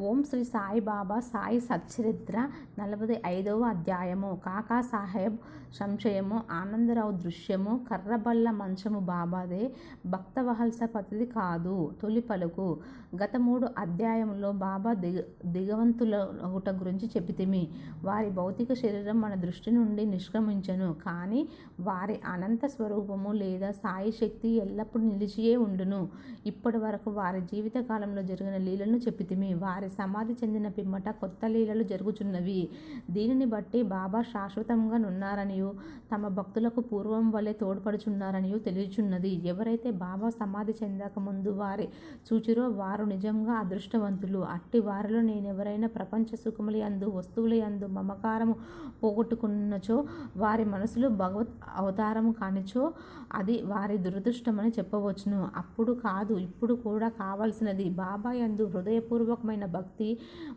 ఓం శ్రీ సాయిబాబా సాయి సచ్చరిత్ర నలభై ఐదవ అధ్యాయము. కాకా సాహెబ్ సంశయము ఆనందరావు దృశ్యము కర్రబల్ల మంచము బాబాదే భక్తవహల్స పతిది కాదు తొలి పలుకు. గత మూడు అధ్యాయంలో బాబా దిగ దిగవంతుల ఒకట గురించి చెప్పితిమి. వారి భౌతిక శరీరం మన దృష్టి నుండి నిష్క్రమించను కానీ వారి అనంత స్వరూపము లేదా సాయి శక్తి ఎల్లప్పుడూ నిలిచియే ఉండును. ఇప్పటి వరకు వారి జీవిత కాలంలో జరిగిన లీలను చెప్పితిమి. వారి సమాధి చెందిన పిమ్మట కొత్త లీలలు జరుగుచున్నవి. దీనిని బట్టి బాబా శాశ్వతంగా నున్నారనియు తమ భక్తులకు పూర్వం వలె తోడ్పడుచున్నారనియు తెలియచున్నది. ఎవరైతే బాబా సమాధి చెందక ముందు వారి చూచిరో వారు నిజంగా అదృష్టవంతులు. అట్టి వారిలో నేనెవరైనా ప్రపంచ సుఖముల యందు వస్తువుల యందు మమకారము పోగొట్టుకున్నచో వారి మనసులో భగవత్ అవతారము కానిచో అది వారి దురదృష్టమని చెప్పవచ్చును. అప్పుడు కాదు ఇప్పుడు కూడా కావలసినది. బాబా యందు హృదయపూర్వకమైన భక్తి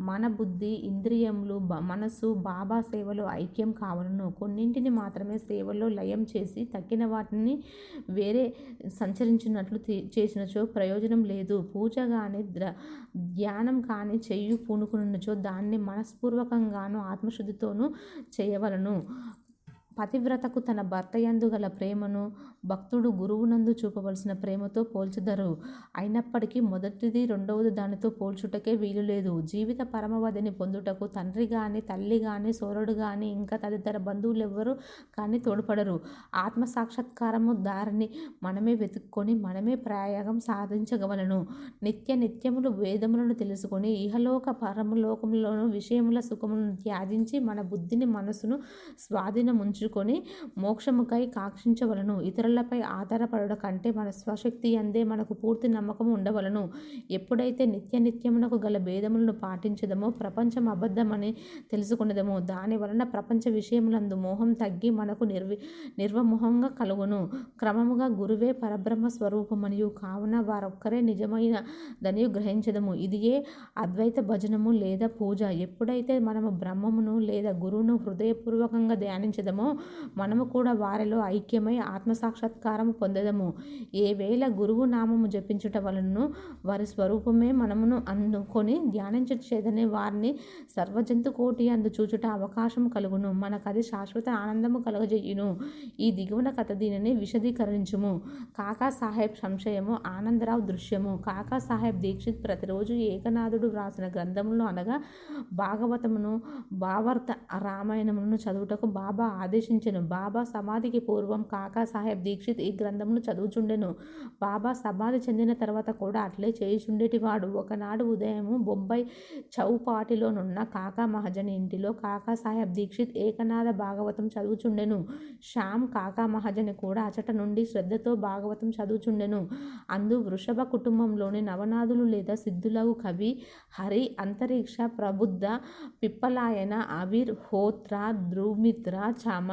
మన బుద్ధి ఇంద్రియములు మనసు బాబా సేవలో ఐక్యం కావలను. కొన్నింటిని మాత్రమే సేవలో లయం చేసి తక్కిన వాటిని వేరే సంచరించినట్లు చేసినచో ప్రయోజనం లేదు. పూజ కానీ ద్ర ధ్యానం కానీ చెయ్యి పూనుకున్నచో దాన్ని మనస్పూర్వకంగాను ఆత్మశుద్ధితోనూ చేయవలను. పతివ్రతకు తన భర్త యందు గల ప్రేమను భక్తుడు గురువునందు చూపవలసిన ప్రేమతో పోల్చుదరు. అయినప్పటికీ మొదటిది రెండవది దానితో పోల్చుటకే వీలు లేదు జీవిత పరమవధిని పొందుటకు తండ్రి గాని తల్లి గాని సోరుడు గాని ఇంకా తదితర బంధువులు ఎవ్వరు కానీ తోడ్పడరు. ఆత్మ సాక్షాత్కారము దారిని మనమే వెతుక్కొని మనమే ప్రయాగం సాధించగలను. నిత్య నిత్యములు వేదములను తెలుసుకొని ఇహలోక పరమలోకములోను విషయముల సుఖములను త్యాజించి మన బుద్ధిని మనసును స్వాధీనముంచుకొని మోక్షముకై కాక్షించవలను. ఇతరులపై ఆధారపడట కంటే మన స్వశక్తి అందే మనకు పూర్తి నమ్మకం ఉండవలను. ఎప్పుడైతే నిత్య నిత్యమునకు గల భేదములను పాటించదమో ప్రపంచం అబద్ధమని తెలుసుకున్నదమో దాని వలన ప్రపంచ విషయములందు మోహం తగ్గి మనకు నిర్వి నిర్వమోహంగా కలుగును. క్రమముగా గురువే పరబ్రహ్మ స్వరూపమనియు. కావున వారొక్కరే నిజమైన దనియు గ్రహించదము. ఇదియే అద్వైత భజనము లేదా పూజ. ఎప్పుడైతే మనము బ్రహ్మమును లేదా గురువును హృదయపూర్వకంగా ధ్యానించదమో మనము కూడా వారిలో ఐక్యమై ఆత్మసాక్షాత్కారం పొందదము. ఏ వేళ గురువు నామము జపించుట వలనను వారి స్వరూపమే మనమును అందుకొని ధ్యానించేదనే వారిని సర్వజంతు కోటి అందు చూచుట అవకాశం కలుగును. మనకది శాశ్వత ఆనందము కలగజేయును. ఈ దిగువన కథ దీనిని విశదీకరించుము. కాకా సాహెబ్ సంశయము ఆనందరావు దృశ్యము. కాకా సాహెబ్ దీక్షిత్ ప్రతిరోజు ఏకనాథుడు వ్రాసిన గ్రంథములు అనగా భాగవతమును భావార్త రామాయణమును చదువుటకు బాబా ఆదేశించెను బాబా సమాధికి పూర్వం కాకాసాహెబ్ దీక్షిత్ ఈ గ్రంథమును చదువుచుండెను. బాబా సమాధి చెందిన తర్వాత కూడా అట్లే చేయుచుండేటివాడు. ఒకనాడు ఉదయము బొంబాయి చౌపాటిలోనున్న కాకా మహాజన్ ఇంటిలో కాకాసాహెబ్ దీక్షిత్ ఏకనాథ భాగవతం చదువుచుండెను. శ్యామ్ కాకా మహాజన్ కూడా అచట నుండి శ్రద్ధతో భాగవతం చదువుచుండెను. అందు వృషభ కుటుంబంలోని నవనాథులు లేదా సిద్ధులగు కవి హరి అంతరిక్ష ప్రబుద్ధ పిప్పలాయన అవిర్ హోత్ర ధ్రుమిత్ర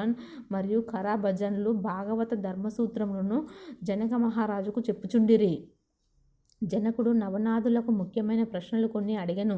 చమన్ మరియు ఖరాభజన్లు భాగవత ధర్మసూత్రములను జనక మహారాజుకు చెప్పుచుండిరి. జనకుడు నవనాథులకు ముఖ్యమైన ప్రశ్నలు కొన్ని అడిగను.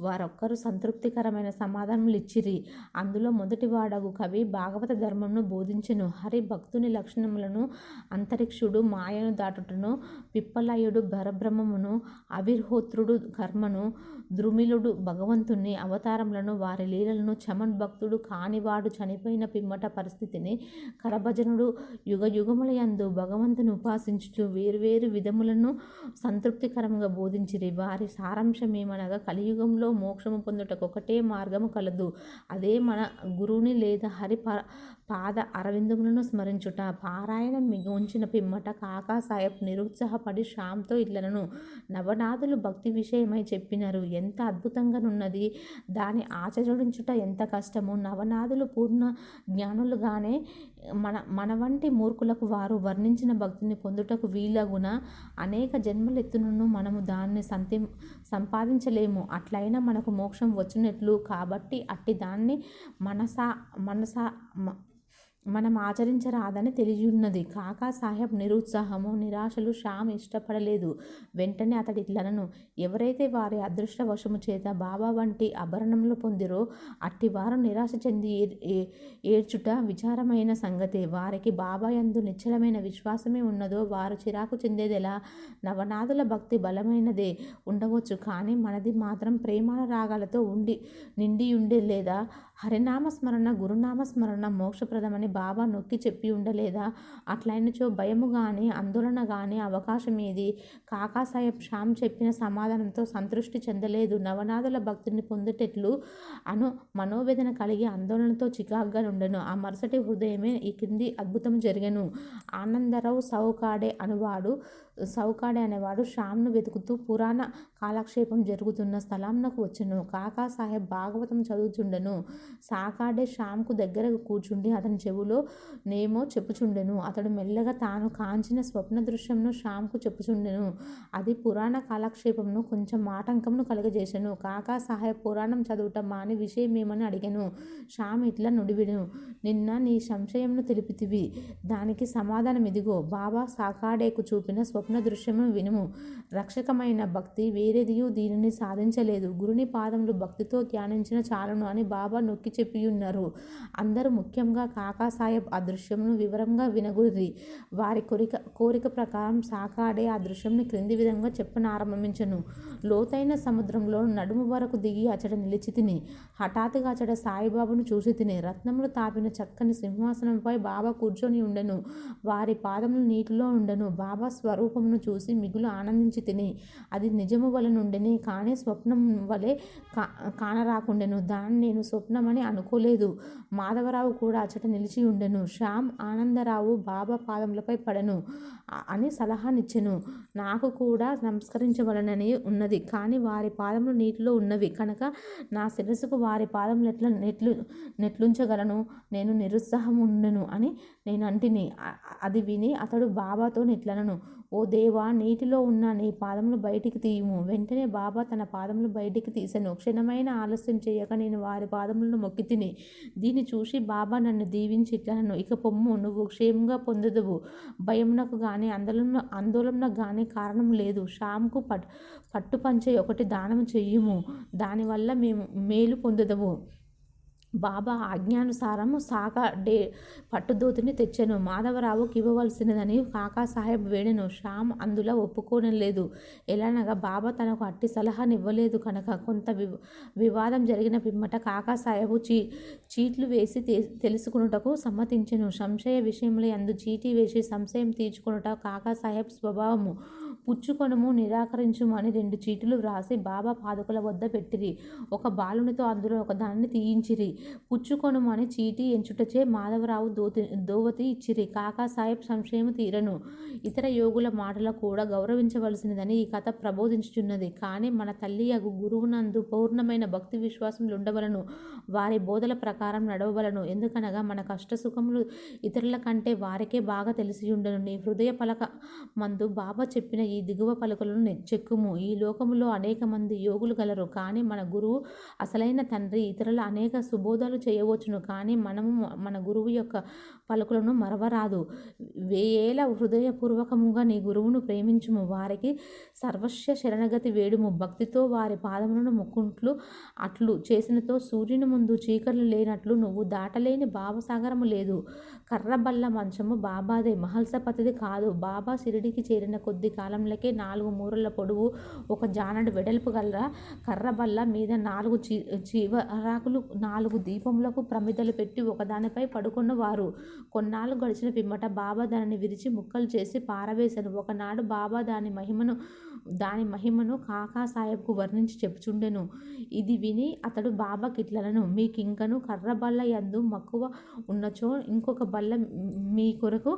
వారొక్కరు సంతృప్తికరమైన సమాధానములు ఇచ్చిరి అందులో మొదటి వాడగు కవి భాగవత ధర్మంను బోధించెను. హరి భక్తుని లక్షణములను అంతరిక్షుడు మాయను దాటుటను పిప్పలయుడు పరబ్రహ్మమును అవిర్హోత్రుడు కర్మను ద్రుమిలుడు భగవంతుని అవతారములను వారి లీలలను చమన్ భక్తుడు కానివాడు చనిపోయిన పిమ్మట పరిస్థితిని కరభజనుడు యుగ యుగములయందు భగవంతుని ఉపాసించుచు వేరువేరు విధములను సంతృప్తికరంగా బోధించిరి. వారి సారాంశం ఏమనగా కలియుగంలో మోక్షము పొందుటకు ఒకటే మార్గము కలదు. అదే మన గురువుని లేదా హరి పాద అరవిందములను స్మరించుట. పారాయణం మిగుంచిన ఉంచిన పిమ్మట కాకా సాహెబ్ నిరుత్సాహపడి శ్యామ్తో ఇళ్ళను నవనాథులు భక్తి విషయమై చెప్పినారు. ఎంత అద్భుతంగానున్నది. దాని ఆచరించుట ఎంత కష్టము. నవనాథులు పూర్ణ జ్ఞానులుగానే మన మన వంటి మూర్ఖులకు వారు వర్ణించిన భక్తిని పొందుటకు వీలగున? అనేక జన్మలెత్తునను మనము దాన్ని సంతి సంపాదించలేము. అట్లయినా మనకు మోక్షం వచ్చినట్లు. కాబట్టి అట్టి దాన్ని మనసా మనసా మ- మనం ఆచరించరాదని తెలియున్నది. కాకా సాహెబ్ నిరుత్సాహము నిరాశలు శ్యామ్ ఇష్టపడలేదు. వెంటనే అతడి ఇట్లనను ఎవరైతే వారి అదృష్టవశము చేత బాబా వంటి అభరణములు పొందిరో అట్టివారు నిరాశ చెంది ఏడ్చుట విచారమైన సంగతే. వారికి బాబా యందు నిశ్చలమైన విశ్వాసమే ఉన్నదో వారు చిరాకు చెందేదెలా? నవనాథుల భక్తి బలమైనదే ఉండవచ్చు కానీ మనది మాత్రం ప్రేమాల రాగాలతో ఉండి నిండియుండే లేదా హరినామస్మరణ గురునామస్మరణ మోక్షప్రదమని బాబా నొక్కి చెప్పి ఉండలేదా? అట్లయినచో భయము కానీ ఆందోళన కానీ అవకాశం ఏది? కాకాసాహెబ్ శ్యామ్ చెప్పిన సమాధానంతో సంతృష్టి చెందలేదు. నవనాథుల భక్తిని పొందేటట్లు అను మనోవేదన కలిగి ఆందోళనతో చికాగ్గా ఉండను ఆ మరుసటి హృదయమే ఈ క్రింది అద్భుతం జరిగను. ఆనందరావు సౌకాడే అనువాడు సౌకాడే అనేవాడు శ్యామ్ను వెతుకుతూ పురాణ కాలక్షేపం జరుగుతున్న స్థలంలోకి వచ్చెను. కాకా సాహెబ్ భాగవతం చదువుచుండెను. సాకాడే శ్యామ్కు దగ్గరకు కూర్చుండి అతని చెవులో నేమో చెప్పుచుండెను. అతడు మెల్లగా తాను కాంచిన స్వప్న దృశ్యంను శ్యామ్కు చెప్పుచుండెను. అది పురాణ కాలక్షేపంను కొంచెం ఆటంకంను కలుగజేశాను కాకా సాహెబ్ పురాణం చదువుట మాని విషయం ఏమని అడిగాను. శ్యామ్ ఇట్లా నుడివిను. నిన్న నీ సంశయంను తెలిపితివి. దానికి సమాధానం ఇదిగో బాబా సాకాడేకు చూపిన స్వప్న దృశ్యము వినుము. రక్షకమైన భక్తి వేరేదియు దీనిని సాధించలేదు. గురుని పాదములు భక్తితో ధ్యానించిన చాలును అని బాబా నొక్కి చెప్పియున్నారు. అందరూ ముఖ్యంగా కాకాసాహెబ్ ఆ దృశ్యమును వివరంగా వినగురి వారి కోరిక కోరిక ప్రకారం సాకాడే ఆ దృశ్యంని క్రింది విధంగా చెప్పనారంభించను. లోతైన సముద్రంలో నడుము వరకు దిగి అచడ నిలిచి తిని హఠాత్తుగా అచడ సాయిబాబాను చూసి తిని రత్నములు తాపిన చక్కని సింహాసనంపై బాబా కూర్చొని ఉండెను. వారి పాదములు నీటిలో ఉండెను. బాబా రూపమును చూసి మిగులు ఆనందించి తిని అది నిజము వల నుండెనే కానీ స్వప్నం వలె కా కానరాకుండెను. దాన్ని నేను స్వప్నమని అనుకోలేదు. మాధవరావు కూడా అచట నిలిచి ఉండెను. శ్యామ్ ఆనందరావు బాబా పాదములపై పడను అని సలహానిచ్చెను. నాకు కూడా సంస్కరించవలనని ఉన్నది కానీ వారి పాదములు నీటిలో ఉన్నవి. కనుక నా శిరస్సుకు వారి పాదములు ఎట్లా నెట్లు నెట్లుంచగలను? నేను నిరుత్సాహం ఉండెను అని నేను అంటిని. అది విని అతడు బాబాతో నెట్లనను. ఓ దేవా నీటిలో ఉన్న నీ పాదములు బయటికి తీయము. వెంటనే బాబా తన పాదములు బయటికి తీసెను. క్షణమైన ఆలస్యం చేయక నేను వారి పాదములను మొక్కి తిని దీన్ని చూసి బాబా నన్ను దీవించి ఇట్లనను ఇక పొమ్ము నువ్వు క్షేమంగా పొందదువు. భయమునకు కానీ ఆందోళన ఆందోళనకు కానీ కారణం లేదు. షామ్కు పట్ పట్టు పంచే ఒకటి దానం చెయ్యము దానివల్ల మేము మేలు పొందదవు. బాబా ఆజ్ఞానుసారము సాకా డే పట్టుదోతిని తెచ్చెను. మాధవరావుకి ఇవ్వవలసినదని కాకాసాహెబ్ వేడెను. శ్యామ్ అందులో ఒప్పుకోనలేదు. ఎలానగా బాబా తనకు అట్టి సలహానివ్వలేదు కనుక కొంత వి వివాదం జరిగిన పిమ్మట కాకాసాహెబు చీ చీట్లు వేసి తెలుసుకున్నటకు సమ్మతించెను. సంశయ విషయంలో అందు చీటీ వేసి సంశయం తీర్చుకున్నట కాకాసాహెబ్ స్వభావము. పుచ్చుకొనము నిరాకరించుము అని రెండు చీటులు వ్రాసి బాబా పాదుకల వద్ద పెట్టిరి. ఒక బాలునితో అందులో ఒక దానిని తీయించిరి. పుచ్చుకొనుము అని చీటీ ఎంచుటచే మాధవరావు దోతి దోవతి ఇచ్చిరి. కాకాసాహెబ్ సంశయము తీరను. ఇతర యోగుల మాటలు కూడా గౌరవించవలసినదని ఈ కథ ప్రబోధించుచున్నది. కానీ మన తల్లి అగు గురువునందు పూర్ణమైన భక్తి విశ్వాసములు ఉండవలను. వారి బోధల ప్రకారం నడవవలను. ఎందుకనగా మన కష్ట సుఖములు ఇతరుల కంటే వారికే బాగా తెలిసి ఉండను నీ హృదయ పలక మందు బాబా చెప్పిన ఈ ఈ దిగువ పలుకలను చెక్కుము. ఈ లోకములో అనేక మంది యోగులు గలరు. కానీ మన గురువు అసలైన తండ్రి ఇతరుల అనేక సుబోధాలు చేయవచ్చును. కానీ మనము మన గురువు యొక్క పలుకులను మరవరాదు. వేయేల హృదయపూర్వకముగా నీ గురువును ప్రేమించుము. వారికి సర్వస్వ శరణగతి వేడుము. భక్తితో వారి పాదములను మొక్కుంట్లు అట్లు చేసినతో సూర్యుని ముందు చీకర్లు లేనట్లు నువ్వు దాటలేని భావసాగరము లేదు. కర్రబల్ల మంచము బాబాదే మహల్సపతిది కాదు. బాబా షిరిడికి చేరిన కొద్ది కాలంలోకే నాలుగు మూరల పొడవు ఒక జానడు వెడల్పు గల కర్రబల్ల మీద నాలుగు చీ చీవరాకులు నాలుగు దీపములకు ప్రమిదలు పెట్టి ఒకదానిపై పడుకున్న వారు కొన్నాళ్ళు గడిచిన పిమ్మట బాబా దానిని విరిచి ముక్కలు చేసి పారవేశాను. ఒకనాడు బాబా దాని మహిమను దాని మహిమను కాకా సాహెబ్కు వర్ణించి చెప్పుచుండెను. ఇది విని అతడు బాబా కిట్లను మీకింకను కర్రబల్ల యందు మక్కువ ఉన్నచో ఇంకొక బల్ల మీ కొరకు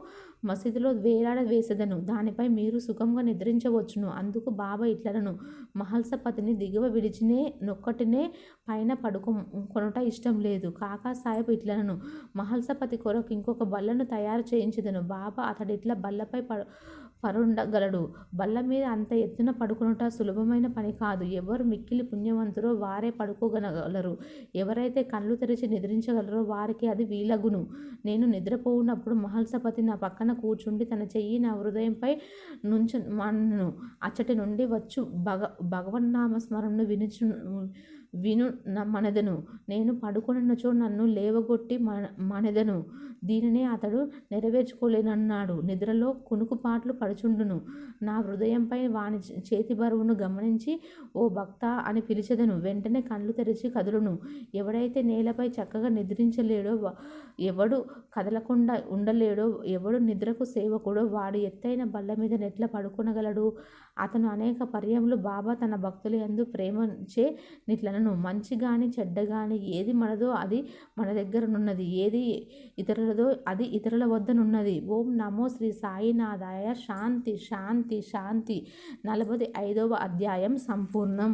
మసీదులో వేలాడ వేసెదను. దానిపై మీరు సుఖంగా నిద్రించవచ్చును. అందుకు బాబా ఇట్లనను. మహల్సపతిని దిగువ విడిచినే నొక్కటినే పైన పడుకో. కొనట ఇష్టం లేదు. కాకా సాహెబ్ ఇట్లనను. మహల్సపతి కొరకు ఇంకొక బల్లను తయారు చేయించదను. బాబా అతడిట్లా బల్లపై పడు పరుండగలడు. బల్ల మీద అంత ఎత్తున పడుకునుట సులభమైన పని కాదు. ఎవరు మిక్కిలి పుణ్యవంతురో వారే పడుకోగలరు. ఎవరైతే కళ్ళు తెరిచి నిద్రించగలరో వారికి అది వీలగును. నేను నిద్రపోవునప్పుడు మహల్సపతి నా పక్కన కూర్చుండి తన చెయ్యి నా హృదయంపై నుంచమను అచ్చటి నుండి వచ్చు భగ భగవన్నామస్మరణను వినుచు విను మనదను. నేను పడుకొనున్నచో నన్ను లేవగొట్టి మన మనెదను. దీనినే అతడు నెరవేర్చుకోలేనన్నాడు. నిద్రలో కునుకుపాట్లు పడుచుండును. నా హృదయంపై వాని చేతి బరువును గమనించి ఓ భక్త అని పిలిచెదను. వెంటనే కళ్ళు తెరిచి కదులును. ఎవడైతే నేలపై చక్కగా నిద్రించలేడో ఎవడు కదలకుండా ఉండలేడో ఎవడు నిద్రకు సేవకుడో వాడు ఎత్తైన బల్ల మీద నెట్ల పడుకొనగలడు. అతను అనేక పర్యములు బాబా తన భక్తుల యందు ప్రేమచే మనను మంచి కానీ చెడ్డ కానీ ఏది మనదో అది మన దగ్గరనున్నది. ఏది ఇతరులదో అది ఇతరుల వద్దనున్నది. ఓం నమో శ్రీ సాయినాథాయ. శాంతి శాంతి శాంతి. నలభై ఐదవ అధ్యాయం సంపూర్ణం.